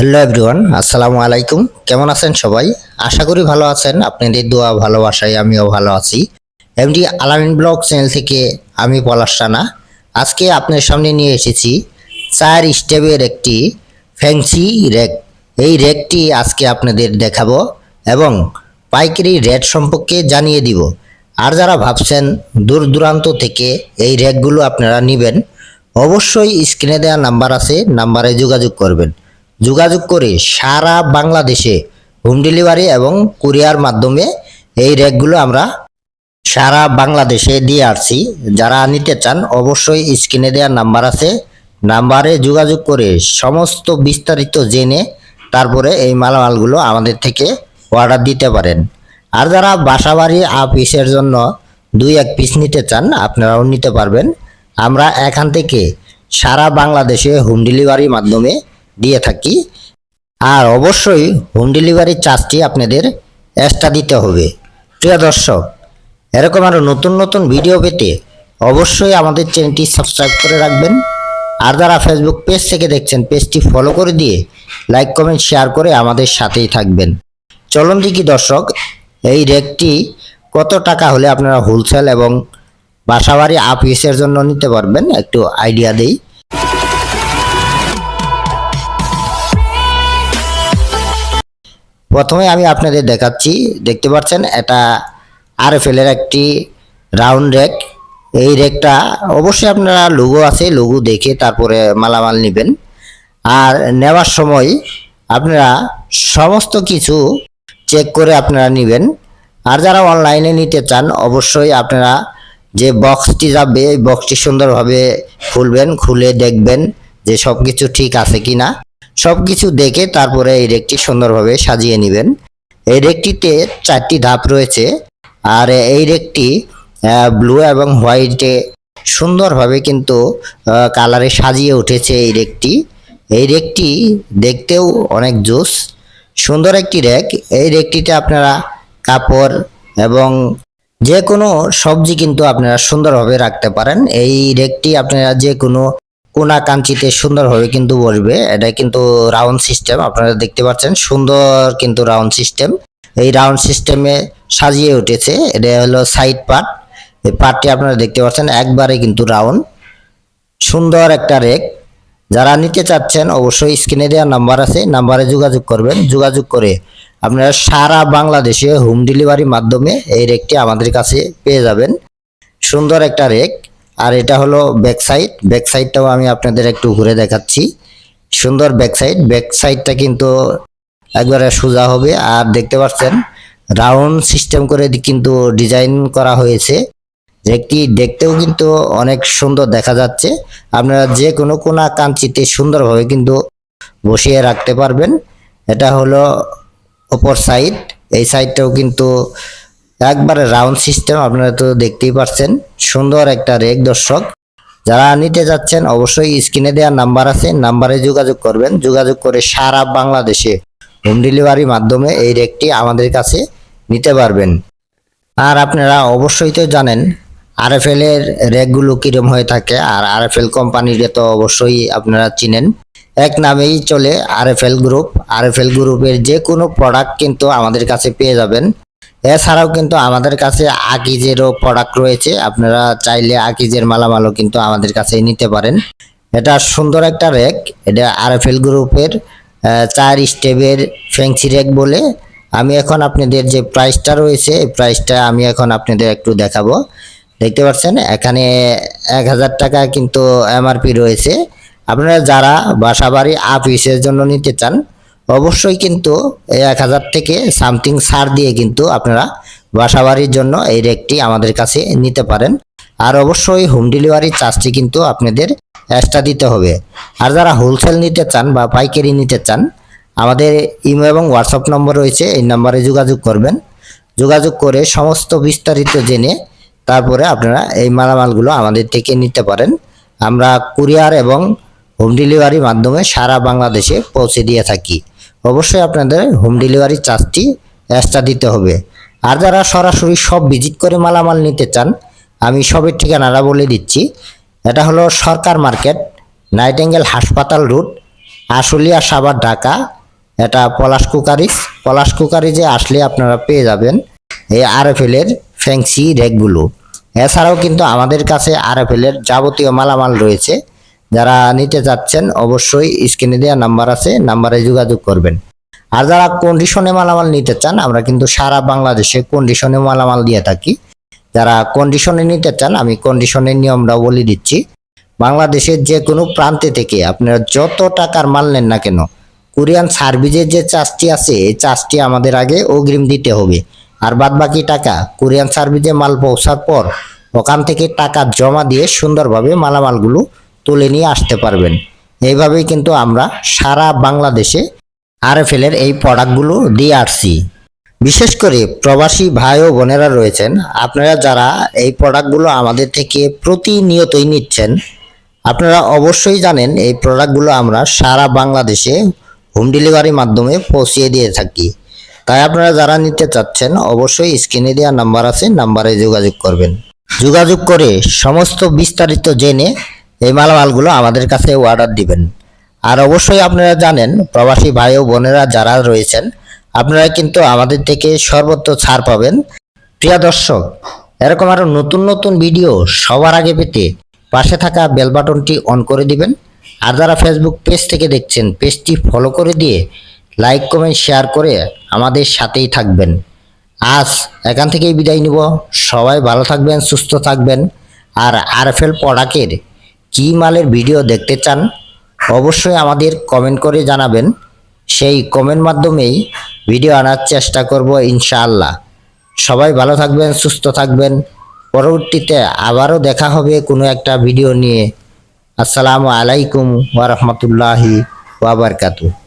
Hello everyone, আসসালামু আলাইকুম। কেমন আছেন সবাই? আশা করি ভালো আছেন। আপনাদের দোয়া, ভালোবাসায় আমিও ভালো আছি। এমডি আলামিন ব্লগ চ্যানেল থেকে আমি পলাশ রানা। আজকে আপনার সামনে নিয়ে এসেছি চার স্টেপের একটি ফ্যান্সি রেক এই রেকটি আজকে আপনাদের দেখাবো এবং পাইকারি রেট সম্পর্কে জানিয়ে দিব। আর যারা ভাবছেন দূর দূরান্ত থেকে এই রেকগুলো আপনারা নেবেন, অবশ্যই স্ক্রিনে দেওয়া নাম্বার আছে নাম্বারে যোগাযোগ করবেন। যোগাযোগ করে সারা বাংলাদেশে হোম ডেলিভারি এবং কুরিয়ার মাধ্যমে এই র্যাকগুলো আমরা সারা বাংলাদেশে দিয়ে আসছি। যারা নিতে চান, অবশ্যই স্ক্রিনে দেওয়ার নাম্বার আছে। নাম্বারে যোগাযোগ করে সমস্ত বিস্তারিত জেনে তারপরে এই মালামালগুলো আমাদের থেকে অর্ডার দিতে পারেন। আর যারা বাসাবাড়ি পিসের জন্য দুই এক পিস নিতে চান, আপনারাও নিতে পারবেন। আমরা এখান থেকে সারা বাংলাদেশে হোম ডেলিভারির মাধ্যমে দিয়ে থাকি। আর অবশ্যই হোম ডেলিভারি চার্জটি আপনাদের এক্সট্রা দিতে হবে। প্রিয় দর্শক, এরকম আরও নতুন নতুন ভিডিও পেতে অবশ্যই আমাদের চ্যানেলটি সাবস্ক্রাইব করে রাখবেন। আর যারা ফেসবুক পেজ থেকে দেখছেন পেজটি ফলো করে দিয়ে লাইক কমেন্ট শেয়ার করে আমাদের সাথেই থাকবেন। চলুন দেখি দর্শক, এই রেকটি কত টাকা হলে আপনারা হোলসেল এবং বাসাবাড়ি আপ ইউসের জন্য নিতে পারবেন? একটু আইডিয়া দেই। প্রথমে আমি আপনাদের দেখাচ্ছি, দেখতে পাচ্ছেন, এটা আরএফএল এর একটি রাউন্ড রেক এই রেকটা অবশ্যই আপনারা লোগো আছে লোগো দেখে তারপরে মালামাল নেবেন। আর নেওয়ার সময় আপনারা সমস্ত কিছু চেক করে আপনারা নেবেন। আর যারা অনলাইনে নিতে চান, অবশ্যই আপনারা যে বক্সটি যাবে, এই বক্সটি সুন্দরভাবে খুলবেন, খুলে দেখবেন যে সব কিছু ঠিক আছে কি না সব কিছু দেখে তারপরে এই রেকটি সুন্দরভাবে সাজিয়ে নেবেন। এই রেকটিতে চারটি ধাপ রয়েছে আর এই রেকটি ব্লু এবং হোয়াইটে সুন্দরভাবে কিন্তু কালারে সাজিয়ে উঠেছে এই রেকটি। এই রেকটি দেখতেও অনেক জোস। সুন্দর একটি রেক। এই রেকটিতে আপনারা কাপড় এবং যে কোনো সবজি কিন্তু আপনারা সুন্দরভাবে রাখতে পারেন। এই রেকটি আপনারা যে কোনো কোনা কাঞ্চিতে সুন্দরভাবে কিন্তু বসবে এটা কিন্তু রাউন্ড সিস্টেম আপনারা দেখতে পাচ্ছেন। সুন্দর কিন্তু রাউন্ড সিস্টেম এই রাউন্ড সিস্টেমে সাজিয়ে উঠেছে। এটা হলো সাইড পার্ট এই পার্টটি আপনারা দেখতে পাচ্ছেন, একবারে কিন্তু রাউন্ড সুন্দর একটা রেক যারা নিতে চাচ্ছেন, অবশ্যই স্ক্রিনে দেওয়া নাম্বার আছে। নাম্বারে যোগাযোগ করবেন। যোগাযোগ করে আপনারা সারা বাংলাদেশে হোম ডেলিভারির মাধ্যমে এই রেকটি আমাদের কাছে পেয়ে যাবেন। সুন্দর একটা রেক আর এটা হলো ব্যাক সাইড ব্যাক সাইডটাও আমি আপনাদের একটু ঘুরে দেখাচ্ছি। সুন্দর ব্যাক সাইড ব্যাক সাইডটা কিন্তু একবারে সোজা হবে। আর দেখতে পাচ্ছেন রাউন্ড সিস্টেম করে কিন্তু ডিজাইন করা হয়েছে। যেটি দেখতেও কিন্তু অনেক সুন্দর দেখা যাচ্ছে। আপনারা যে কোনো কোনা কাঞ্চিতে সুন্দরভাবে কিন্তু বসিয়ে রাখতে পারবেন। এটা হলো অপর সাইড এই সাইডটাও কিন্তু একবারে রাউন্ড সিস্টেম আপনারা তো দেখতেই পাচ্ছেন সুন্দর একটা রেক দর্শক। যারা নিতে যাচ্ছেন, অবশ্যই স্ক্রিনে দেওয়া নাম্বার আছে নাম্বারে যোগাযোগ করবেন। যোগাযোগ করে সারা বাংলাদেশে হোম ডেলিভারির মাধ্যমে এই রেকটি আমাদের কাছে নিতে পারবেন। আর আপনারা অবশ্যই তো জানেন আরএফএল এর রেকগুলো কিরম হয়ে থাকে, আর আরএফএল কোম্পানিকে তো অবশ্যই আপনারা চিনেন। এক নামেই চলে আরএফএল গ্রুপ আরএফএল গ্রুপের যে কোনো প্রোডাক্ট কিন্তু আমাদের কাছে পেয়ে যাবেন। এছাড়াও কিন্তু আমাদের কাছে আকিজেরও প্রোডাক্ট রয়েছে। আপনারা চাইলে আকিজের মালামালও কিন্তু আমাদের কাছে নিতে পারেন। এটা সুন্দর একটা র্যাক এটা আরএফএল গ্রুপের চার স্টেপের ফ্যান্সি র্যাক বলে। আমি এখন আপনাদের যে প্রাইসটা রয়েছে, এই প্রাইসটা আমি এখন আপনাদের একটু দেখাবো। দেখতে পাচ্ছেন, এখানে এক হাজার টাকা কিন্তু এমআরপি রয়েছে। আপনারা যারা বাসা বাড়ি আপ ইউসের জন্য নিতে চান অবশ্যই কিন্তু এক হাজার থেকে সামথিং ছাড় দিয়ে কিন্তু আপনারা বাসা বাড়ির জন্য এই রেকটি আমাদের কাছে নিতে পারেন। আর অবশ্যই হোম ডেলিভারি চার্জটি কিন্তু আপনাদের এক্সট্রা দিতে হবে। আর যারা হোলসেল নিতে চান বা পাইকারি নিতে চান, আমাদের ইমো এবং হোয়াটসঅ্যাপ নম্বর রয়েছে, এই নম্বরে যোগাযোগ করবেন। যোগাযোগ করে সমস্ত বিস্তারিত জেনে তারপরে আপনারা এই মালামালগুলো আমাদের থেকে নিতে পারেন। আমরা কুরিয়ার এবং হোম ডেলিভারির মাধ্যমে সারা বাংলাদেশে পৌঁছে দিয়ে থাকি। অবশ্যই আপনাদের হোম ডেলিভারি চার্জটি এক্সট্রা দিতে হবে। আর যারা সরাসরি সব ভিজিট করে মালামাল নিতে চান, আমি সবের ঠিকানাটা বলে দিচ্ছি। এটা হলো সরকার মার্কেট নাইটেঙ্গেল হাসপাতাল রুট আশুলিয়া সাভার, ঢাকা। এটা পলাশ কুকারিজ পলাশ কুকারিজে আসলে আপনারা পেয়ে যাবেন এই আরএফএল এর ফ্যান্সি রেকগুলো এছাড়াও কিন্তু আমাদের কাছে আরএফএল এর যাবতীয় মালামাল রয়েছে। যারা নিতে চাচ্ছেন, অবশ্যই স্ক্রিনে দেওয়া নাম্বার আছে নাম্বারে যোগাযোগ করবেন। আর যারা কন্ডিশনে মালামাল নিতে চান, আমরা কিন্তু সারা বাংলাদেশে কন্ডিশনে মালামাল দিয়ে থাকি। যারা কন্ডিশনে নিতে চান, আমি কন্ডিশনের নিয়মটাও বলে দিচ্ছি। বাংলাদেশের যে কোনো প্রান্তে থেকে আপনারা যত টাকার মাল নেন না কেন কোরিয়ান সার্ভিসের যে চার্জটি আছে, এই চার্জটি আমাদের আগে অগ্রিম দিতে হবে। আর বাদ বাকি টাকা কোরিয়ান সার্ভিসে মাল পৌঁছার পর ওখান থেকে টাকা জমা দিয়ে সুন্দরভাবে মালামালগুলো তুলে নিয়ে আসতে পারবেন। এইভাবেই কিন্তু আমরা সারা বাংলাদেশে আরএফএল এর এই প্রোডাক্টগুলো দিয়ে আসছি। বিশেষ করে প্রবাসী ভাই ও বোনেরা রয়েছেন, আপনারা যারা এই প্রোডাক্টগুলো আমাদের থেকে প্রতিনিয়তই নিচ্ছেন, আপনারা অবশ্যই জানেন এই প্রোডাক্টগুলো আমরা সারা বাংলাদেশে হোম ডেলিভারির মাধ্যমে পৌঁছিয়ে দিয়ে থাকি। তাই আপনারা যারা নিতে চাচ্ছেন, অবশ্যই স্ক্রিনে দেওয়া নাম্বার আছে, নাম্বারে যোগাযোগ করবেন। যোগাযোগ করে সমস্ত বিস্তারিত জেনে এই মালামালগুলো আমাদের কাছে অর্ডার দিবেন। আর অবশ্যই আপনারা জানেন, প্রবাসী ভাই ও বোনেরা যারা রয়েছেন, আপনারা কিন্তু আমাদের থেকে সর্বোচ্চ ছাড় পাবেন। প্রিয় দর্শক, এরকম আরও নতুন নতুন ভিডিও সবার আগে পেতে পাশে থাকা বেল বাটনটি অন করে দিবেন। আর যারা ফেসবুক পেজ থেকে দেখছেন পেজটি ফলো করে দিয়ে লাইক কমেন্ট শেয়ার করে আমাদের সাথেই থাকবেন। আজ এখান থেকেই বিদায় নিব। সবাই ভালো থাকবেন, সুস্থ থাকবেন। আর আরএফএল প্রোডাক্টের কী মালের ভিডিও দেখতে চান, অবশ্যই আমাদের কমেন্ট করে জানাবেন। সেই কমেন্ট মাধ্যমেই ভিডিও আনার চেষ্টা করব ইনশাআল্লাহ। সবাই ভালো থাকবেন, সুস্থ থাকবেন। পরবর্তীতে আবারও দেখা হবে কোনো একটা ভিডিও নিয়ে। আসসালামু আলাইকুম ওয়া বারাকাতুহু।